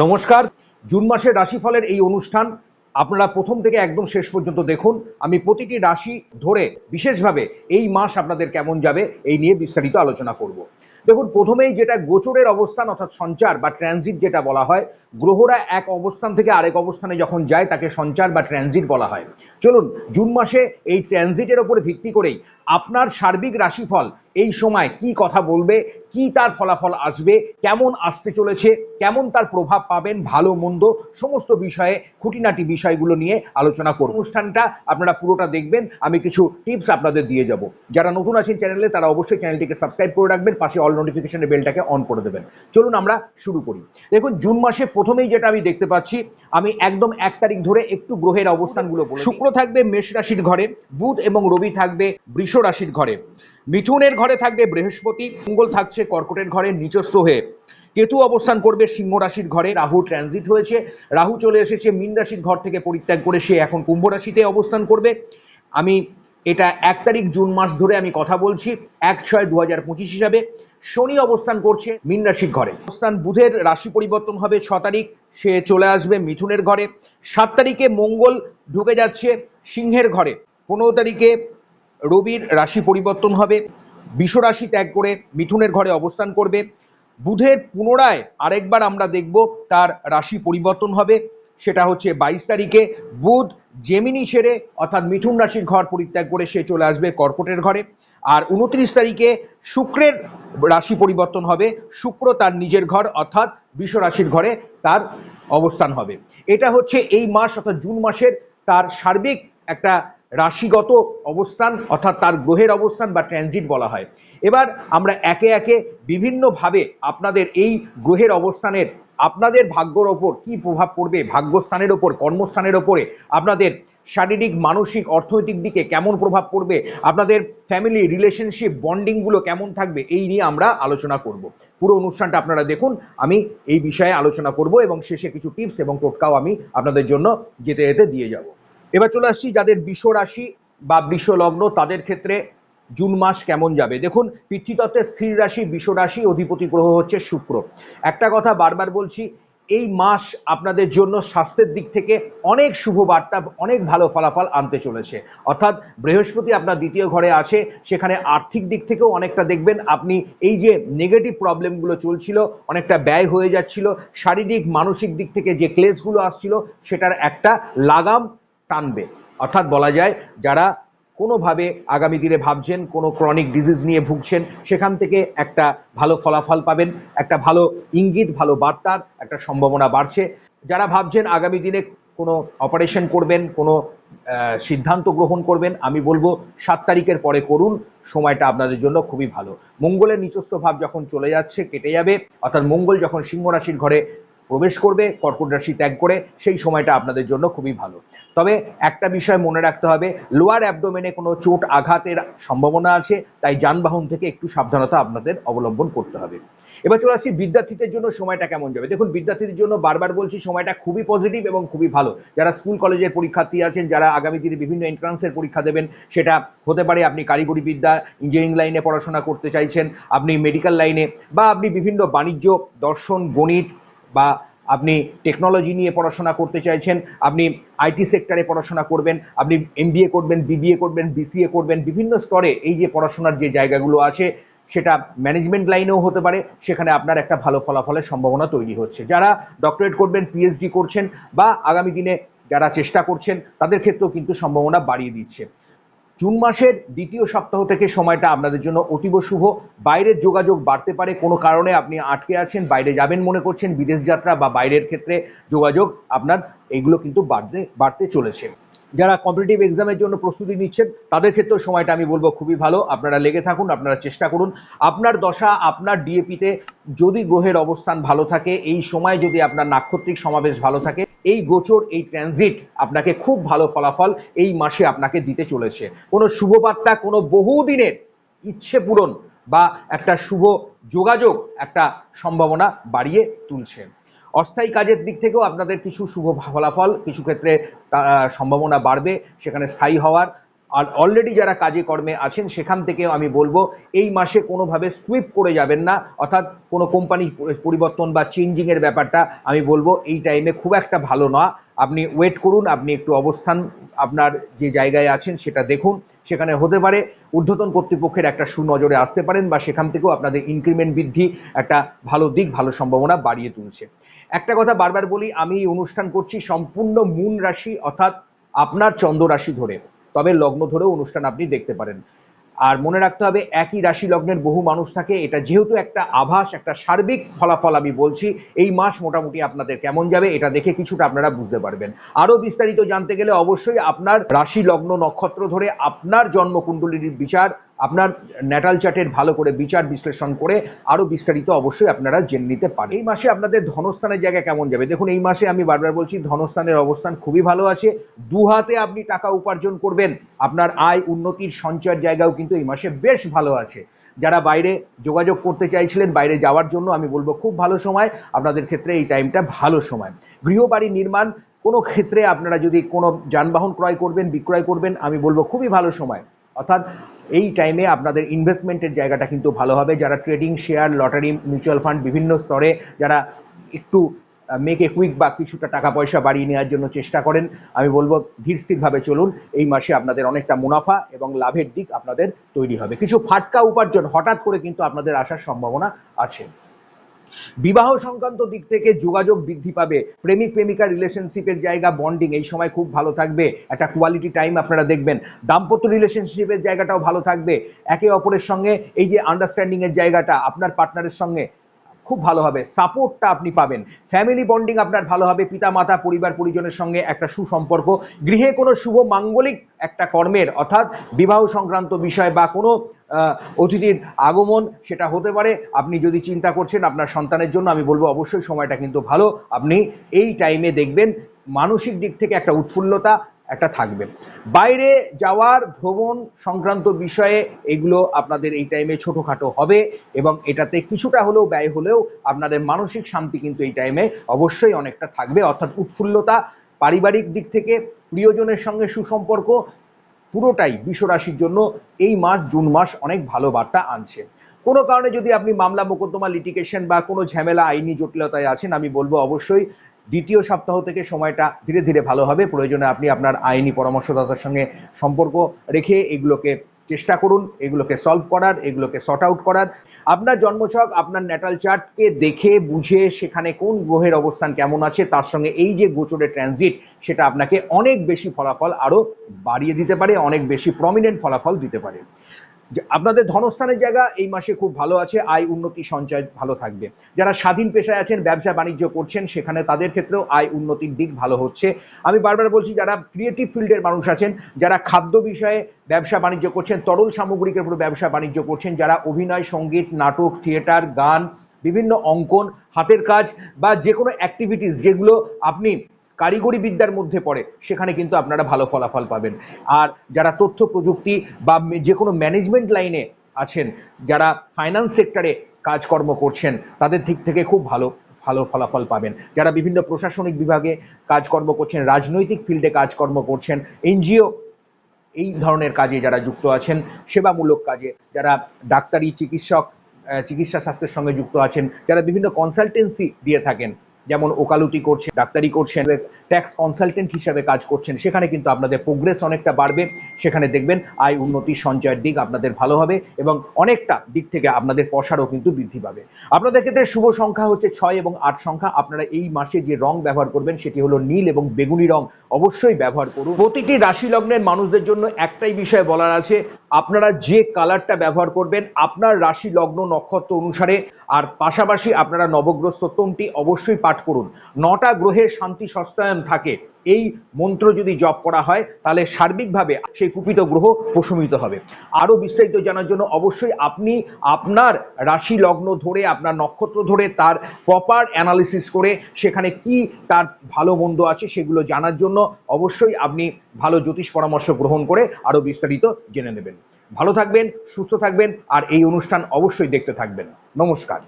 নমস্কার। জুন মাসের রাশিফলের এই অনুষ্ঠান আপনারা প্রথম থেকে একদম শেষ পর্যন্ত দেখুন। আমি প্রতিটি রাশি ধরে বিশেষভাবে এই মাস আপনাদের কেমন যাবে এই নিয়ে বিস্তারিত আলোচনা করব। দেখুন, প্রথমেই যেটা গোচরের অবস্থান অর্থাৎ সঞ্চার বা ট্রানজিট যেটা বলা হয়, গ্রহরা এক অবস্থান থেকে আরেক অবস্থানে যখন যায়, তাকে সঞ্চার বা ট্রানজিট বলা হয়। চলুন, জুন মাসে এই ট্রানজিটের উপরে ভিত্তি করেই আপনার সার্বিক রাশিফল এই সময় কি কথা বলবে, কি তার ফলাফল আসবে, কেমন আসতে চলেছে, কেমন তার প্রভাব পাবেন, ভালো, মন্দ, সমস্ত বিষয়ে, খুঁটিনাটি বিষয়গুলো নিয়ে আলোচনা করব অনুষ্ঠানটা আপনারা পুরোটা দেখবেন, আমি কিছু টিপস আপনাদের দিয়ে যাব। যারা নতুন আছেন চ্যানেলে তারা অবশ্যই চ্যানেলটিকে সাবস্ক্রাইব করে রাখবেন, পাশে অল নোটিফিকেশনের বেলটাকে অন করে দেবেন। চলুন আমরা শুরু করি। দেখুন, জুন মাসে প্রথমেই যেটা আমি দেখতে পাচ্ছি, আমি একদম এক তারিখ ধরে একটু গ্রহের অবস্থানগুলো শুক্র থাকবে মেষ রাশির ঘরে, বুধ এবং রবি থাকবে বৃষ রাশির ঘরে। মিথুনের ঘরে থাকবে বৃহস্পতি, মঙ্গল থাকছে কর্কটের ঘরে নিচস্থ হয়ে। কেতু অবস্থান করবে সিংহ রাশির ঘরে, রাহু ট্রানজিট হয়েছে। রাহু চলে এসেছে মীন রাশির ঘর থেকে পরিত্যাগ করে সে এখন কুম্ভ রাশিতে অবস্থান করবে। আমি এটা এক তারিখ জুন মাস ধরে আমি কথা বলছি, এক ছয় দু হাজার পঁচিশ হিসাবে। শনি অবস্থান করছে মীন রাশির ঘরে। অবস্থান বুধের রাশি পরিবর্তন হবে ছ তারিখ, সে চলে আসবে মিথুনের ঘরে। সাত তারিখে মঙ্গল ঢুকে যাচ্ছে সিংহের ঘরে। পনেরো তারিখে রবির রাশি পরিবর্তন হবে রাশি ত্যাগ করে মিথুনের ঘরে অবস্থান করবে, বুধের পুনরায় আরেকবার আমরা দেখব তার রাশি পরিবর্তন হবে, সেটা হচ্ছে বাইশ তারিখে বুধ জেমিনি ছেড়ে অর্থাৎ মিথুন রাশির ঘর পরিত্যাগ করে সে চলে আসবে কর্কটের ঘরে, আর উনত্রিশ তারিখে শুক্রের রাশি পরিবর্তন হবে, শুক্র তার নিজের ঘর অর্থাৎ বিষ রাশির ঘরে তার অবস্থান হবে। এটা হচ্ছে এই মাস অর্থাৎ জুন মাসের তার সার্বিক একটা রাশিগত অবস্থান, অর্থাৎ তার গ্রহের অবস্থান বা ট্রানজিট বলা হয়। এবার আমরা একে একে বিভিন্নভাবে আপনাদের এই গ্রহের অবস্থানের, আপনাদের ভাগ্যর ওপর কি প্রভাব পড়বে, ভাগ্যস্থানের ওপর, কর্মস্থানের ওপরে, আপনাদের শারীরিক, মানসিক, অর্থনৈতিক দিকে কেমন প্রভাব পড়বে, আপনাদের ফ্যামিলি রিলেশনশিপ বন্ডিংগুলো কেমন থাকবে, এই নিয়ে আমরা আলোচনা করব। পুরো অনুষ্ঠানটা আপনারা দেখুন, আমি এই বিষয়ে আলোচনা করব এবং শেষে কিছু টিপস এবং টোটকাও আমি আপনাদের জন্য যেতে যেতে দিয়ে যাব। এবার চলে আসছি যাদের বিষ রাশি বা বৃষ লগ্ন, তাদের ক্ষেত্রে জুন মাস কেমন যাবে? দেখুন, পিতৃতত্ত্বের স্থির রাশি, বিষ রাশি, অধিপতি গ্রহ হচ্ছে শুক্র। একটা কথা বারবার বলছি, এই মাস আপনাদের জন্য স্বাস্থ্যের দিক থেকে অনেক শুভ বার্তা, অনেক ভালো ফলাফল আনতে চলেছে। অর্থাৎ বৃহস্পতি আপনার দ্বিতীয় ঘরে আছে, সেখানে আর্থিক দিক থেকেও অনেকটা দেখবেন, আপনি এই যে নেগেটিভ প্রবলেমগুলো চলছিল, অনেকটা ব্যয় হয়ে যাচ্ছিল, শারীরিক, মানসিক দিক থেকে যে ক্লেসগুলো আসছিল, সেটার একটা লাগাম টানবে। অর্থাৎ বলা যায়, যারা কোনোভাবে আগামী দিনে ভাবছেন, কোনো ক্রনিক ডিজিজ নিয়ে ভুগছেন, সেখান থেকে একটা ভালো ফলাফল পাবেন, একটা ভালো ইঙ্গিত, ভালো বার্তার একটা সম্ভাবনা বাড়ছে। যারা ভাবছেন আগামী দিনে কোনো অপারেশন করবেন, কোনো সিদ্ধান্ত গ্রহণ করবেন, আমি বলব সাত তারিখের পরে করুন, সময়টা আপনাদের জন্য খুবই ভালো। মঙ্গলের নিচস্থ ভাব যখন চলে যাচ্ছে, কেটে যাবে, অর্থাৎ মঙ্গল যখন সিংহ রাশির ঘরে প্রবেশ করবে কর্কট রাশি ত্যাগ করে সেই সময়টা আপনাদের জন্য খুবই ভালো। তবে একটা বিষয় মনে রাখতে হবে লোয়ার অ্যাবডোমেনে কোনো চোট আঘাতের সম্ভাবনা আছে, তাই যানবাহন থেকে একটু সাবধানতা আপনাদের অবলম্বন করতে হবে। এবার চলে আসছি বিদ্যার্থীদের জন্য সময়টা কেমন যাবে? দেখুন, বিদ্যার্থীদের জন্য বারবার বলছি সময়টা খুবই পজিটিভ এবং খুবই ভালো। যারা স্কুল কলেজের পরীক্ষার্থী আছেন, যারা আগামী দিনে বিভিন্ন এন্ট্রান্সের পরীক্ষা দেবেন, সেটা হতে পারে আপনি কারিগরি বিদ্যা ইঞ্জিনিয়ারিং লাইনে পড়াশোনা করতে চাইছেন, আপনি মেডিকেল লাইনে বা আপনি বিভিন্ন বাণিজ্য, দর্শন, গণিত বা আপনি টেকনোলজি নিয়ে পড়াশোনা করতে চাইছেন, আপনি আইটি সেক্টরে পড়াশোনা করবেন, আপনি এমবিএ করবেন বিবিএ করবেন বিসিএ করবেন, বিভিন্ন স্তরে এই যে পড়াশোনার যে জায়গাগুলো আছে, সেটা ম্যানেজমেন্ট লাইনেও হতে পারে, সেখানে আপনার একটা ভালো ফলাফলের সম্ভাবনা তৈরি হচ্ছে। যারা ডক্টরেট করবেন পিএইচডি করছেন বা আগামী দিনে যারা চেষ্টা করছেন, তাদের ক্ষেত্রেও কিন্তু সম্ভাবনা বাড়িয়ে দিচ্ছে। জুন মাসের দ্বিতীয় সপ্তাহ থেকে সময়টা আপনাদের জন্য অতীব শুভ। বাইরের যোগাযোগ বাড়তে পারে কোনো কারণে আপনি আটকে আছেন, বাইরে যাবেন মনে করছেন, বিদেশ যাত্রা বা বাইরের ক্ষেত্রে যোগাযোগ আপনার এইগুলো কিন্তু বাড়তে বাড়তে চলেছে। যারা কম্পিটিটিভ এক্সামের জন্য প্রস্তুতি নিচ্ছেন, তাদের ক্ষেত্রেও সময়টা আমি বলব খুবই ভালো। আপনারা লেগে থাকুন, আপনারা চেষ্টা করুন। আপনার দশা, আপনার ডিএপিতে যদি গ্রহের অবস্থান ভালো থাকে, এই সময় যদি আপনার নাক্ষত্রিক সমাবেশ ভালো থাকে এই গোচর, এই ট্রানজিট আপনাকে খুব ভালো ফলাফল এই মাসে আপনাকে দিতে চলেছে। কোনো শুভবার্তা, কোনো বহুদিনের ইচ্ছে পূরণ বা একটা শুভ যোগাযোগ, একটা সম্ভাবনা বাড়িয়ে তুলছে। অস্থায়ী কাজের দিক থেকেও আপনাদের কিছু শুভ ফলাফল, কিছু ক্ষেত্রে সম্ভাবনা বাড়বে, সেখানে স্থায়ী হওয়ার আর অলরেডি যারা কাজে কর্মে আছেন, সেখান থেকেও আমি বলব, এই মাসে কোনোভাবে সুইপ করে যাবেন না। অর্থাৎ কোনো কোম্পানি পরিবর্তন বা চেঞ্জিংয়ের ব্যাপারটা আমি বলব, এই টাইমে খুব একটা ভালো না। আপনি ওয়েট করুন, আপনি একটু অবস্থান আপনার যে জায়গায় আছেন, সেটা দেখুন। সেখানে হতে পারে ঊর্ধ্বতন কর্তৃপক্ষের একটা সুনজরে আসতে পারেন বা সেখান থেকেও আপনাদের ইনক্রিমেন্ট বৃদ্ধি একটা ভালো দিক, ভালো সম্ভাবনা বাড়িয়ে তুলছে। একটা কথা বারবার বলি, আমি এই অনুষ্ঠান করছি সম্পূর্ণ মূল রাশি, অর্থাৎ আপনার চন্দ্র রাশি ধরে। তবে লগ্ন ধরেও অনুষ্ঠান আপনি দেখতে পারেন। আর মনে রাখতে হবে, একই রাশি লগ্নের বহু মানুষ থাকে, এটা যেহেতু একটা আভাস, একটা সার্বিক ফলাফল আমি বলছি, এই মাস মোটামুটি আপনাদের কেমন যাবে এটা দেখে কিছুটা আপনারা বুঝতে পারবেন। আরও বিস্তারিত জানতে গেলে অবশ্যই আপনার রাশি লগ্ন নক্ষত্র ধরে আপনার জন্মকুণ্ডলীর বিচার আপনার ন্যাটাল চার্টের ভালো করে বিচার বিশ্লেষণ করে আরও বিস্তারিত অবশ্যই আপনারা জেনে নিতে পারেন। এই মাসে আপনাদের ধনস্থানের জায়গা কেমন যাবে? দেখুন, এই মাসে আমি বারবার বলছি, ধনস্থানের অবস্থান খুবই ভালো আছে। দু হাতে আপনি টাকা উপার্জন করবেন। আপনার আয় উন্নতির সঞ্চয়ের জায়গাও কিন্তু এই মাসে বেশ ভালো আছে। যারা বাইরে যোগাযোগ করতে চাইছিলেন, বাইরে যাওয়ার জন্য আমি বলব খুব ভালো সময়। আপনাদের ক্ষেত্রে এই টাইমটা ভালো সময়। গৃহবাড়ি নির্মাণ, কোনো ক্ষেত্রে আপনারা যদি কোনো যানবাহন ক্রয় করবেন, বিক্রয় করবেন, আমি বলব খুবই ভালো সময়। অর্থাৎ এই টাইমে আপনাদের ইনভেস্টমেন্টের জায়গাটা কিন্তু ভালো হবে। যারা trading share lottery mutual fund বিভিন্ন স্তরে যারা একটু মেক এ কুইক বা কিছুটা টাকা পয়সা বাড়িয়ে নেওয়ার জন্য চেষ্টা করেন, আমি বলব ধীর স্থিরভাবে চলুন। এই মাসে আপনাদের অনেকটা মুনাফা এবং লাভের দিক আপনাদের তৈরি হবে। কিছু ফাটকা উপার্জন হঠাৎ করে কিন্তু আপনাদের আসার সম্ভাবনা আছে। বিবাহ সংক্রান্ত দিক থেকে যোগাযোগ বৃদ্ধি পাবে। প্রেমিক, প্রেমিকা রিলেশনশিপের জায়গা বন্ডিং এই সময় খুব ভালো থাকবে। একটা কোয়ালিটি টাইম আপনারা দেখবেন। দাম্পত্য রিলেশনশিপের জায়গাটাও ভালো থাকবে। একে অপরের সঙ্গে এই যে আন্ডারস্ট্যান্ডিংয়ের জায়গাটা আপনার পার্টনারের সঙ্গে খুব ভালো হবে। সাপোর্টটা আপনি পাবেন। ফ্যামিলি বন্ডিং আপনার ভালো হবে। পিতা, মাতা, পরিবার, পরিজনের সঙ্গে একটা সুসম্পর্ক। গৃহে কোনো শুভ, মাঙ্গলিক একটা কর্মের, অর্থাৎ বিবাহ সংক্রান্ত বিষয় বা কোনো অতিথির আগমন সেটা হতে পারে। আপনি যদি চিন্তা করছেন আপনার সন্তানের জন্য, আমি বলব অবশ্যই সময়টা কিন্তু ভালো। আপনি এই টাইমে দেখবেন মানসিক দিক থেকে একটা উৎফুল্লতা একটা থাকবে। বাইরে যাওয়ার ভ্রমণ সংক্রান্ত বিষয়ে এগুলো আপনাদের এই টাইমে ছোটোখাটো হবে এবং এটাতে কিছুটা হলেও ব্যয় হলেও আপনাদের মানসিক শান্তি কিন্তু এই টাইমে অবশ্যই অনেকটা থাকবে। অর্থাৎ উৎফুল্লতা, পারিবারিক দিক থেকে প্রিয়জনের সঙ্গে সুসম্পর্ক পুরোটাই বিশ্বরাশির জন্য এই মাস জুন মাস অনেক ভালো বার্তা আনছে। কোনো কারণে যদি আপনি মামলা, মোকদ্দমা লিটিকেশন বা কোনো ঝামেলা, আইনি জটিলতায় আছেন, আমি বলব অবশ্যই দ্বিতীয় সপ্তাহ থেকে সময়টা ধীরে ধীরে ভালো হবে। প্রয়োজনে আপনি আপনার আইনি পরামর্শদাতার সঙ্গে সম্পর্ক রেখে এগুলোকে চেষ্টা করুন, এগুলোকে সলভ করার, এগুলোকে শর্ট আউট করার। আপনার জন্মছক, আপনার ন্যাটাল চার্টকে দেখে, বুঝে, সেখানে কোন গ্রহের অবস্থান কেমন আছে, তার সঙ্গে এই যে গোচরের ট্রানজিট সেটা আপনাকে অনেক বেশি ফলাফল আরও বাড়িয়ে দিতে পারে, অনেক বেশি প্রমিনেন্ট ফলাফল দিতে পারে। আপনাদের ধনস্থানের জায়গা এই মাসে খুব ভালো আছে, আয় উন্নতি সঞ্চয় ভালো থাকবে। যারা স্বাধীন পেশায় আছেন, ব্যবসা বাণিজ্য করছেন, সেখানে তাদের ক্ষেত্রেও আয় উন্নতির দিক ভালো হচ্ছে। আমি বারবার বলছি, যারা ক্রিয়েটিভ ফিল্ডের মানুষ আছেন, যারা খাদ্য বিষয়ে ব্যবসা বাণিজ্য করছেন, তরল সামগ্রিকের উপর ব্যবসা বাণিজ্য করছেন, যারা অভিনয়, সংগীত, নাটক, থিয়েটার, গান, বিভিন্ন অঙ্কন, হাতের কাজ বা যে কোনো অ্যাক্টিভিটিস যেগুলো আপনি কারিগরি বিদ্যার মধ্যে পড়ে, সেখানে কিন্তু আপনারা ভালো ফলাফল পাবেন। আর যারা তথ্য প্রযুক্তি বা যে কোনো ম্যানেজমেন্ট লাইনে আছেন, যারা ফাইন্যান্স সেক্টরে কাজকর্ম করছেন, তাদের দিক থেকে খুব ভালো ভালো ফলাফল পাবেন। যারা বিভিন্ন প্রশাসনিক বিভাগে কাজকর্ম করছেন, রাজনৈতিক ফিল্ডে কাজকর্ম করছেন, এনজিও এই ধরনের কাজে যারা যুক্ত আছেন, সেবামূলক কাজে, যারা ডাক্তারি, চিকিৎসক চিকিৎসা স্বাস্থ্যের সঙ্গে যুক্ত আছেন, যারা বিভিন্ন কনসালটেন্সি দিয়ে থাকেন যেমন ওকালতি করছেন ডাক্তারি করছেন ট্যাক্স কনসালটেন্ট হিসাবে কাজ করছেন, সেখানে কিন্তু আপনাদের প্রোগ্রেস অনেকটা বাড়বে। সেখানে দেখবেন আয় উন্নতি, সঞ্চয়ের দিক আপনাদের ভালো হবে এবং অনেকটা দিক থেকে আপনাদের পশারও কিন্তু বৃদ্ধি পাবে। আপনাদের ক্ষেত্রে শুভ সংখ্যা হচ্ছে ছয় এবং আট সংখ্যা। আপনারা এই মাসে যে রং ব্যবহার করবেন সেটি হলো নীল এবং বেগুনি রং। অবশ্যই ব্যবহার করুন। প্রতিটি রাশি লগ্নের মানুষদের জন্য একটাই বিষয় বলার আছে, আপনারা যে কালারটা ব্যবহার করবেন আপনার রাশি লগ্ন নক্ষত্র অনুসারে। আর পাশাপাশি আপনারা নবগ্রহ স্তোত্রমটি অবশ্যই পাঠ করুন। নটা গ্রহের শান্তি সস্তায়ন থাকে। এই মন্ত্র যদি জপ করা হয়, তাহলে সার্বিকভাবে সেই কুপিত গ্রহ প্রশমিত হবে। আরও বিস্তারিত জানার জন্য অবশ্যই আপনি আপনার রাশি লগ্ন ধরে, আপনার নক্ষত্র ধরে, তার প্রপার অ্যানালিসিস করে সেখানে কি তার ভালো মন্দ আছে সেগুলো জানার জন্য অবশ্যই আপনি ভালো জ্যোতিষ পরামর্শ গ্রহণ করে আরও বিস্তারিত জেনে নেবেন। ভালো থাকবেন, সুস্থ থাকবেন, আর এই অনুষ্ঠান অবশ্যই দেখতে থাকবেন। নমস্কার।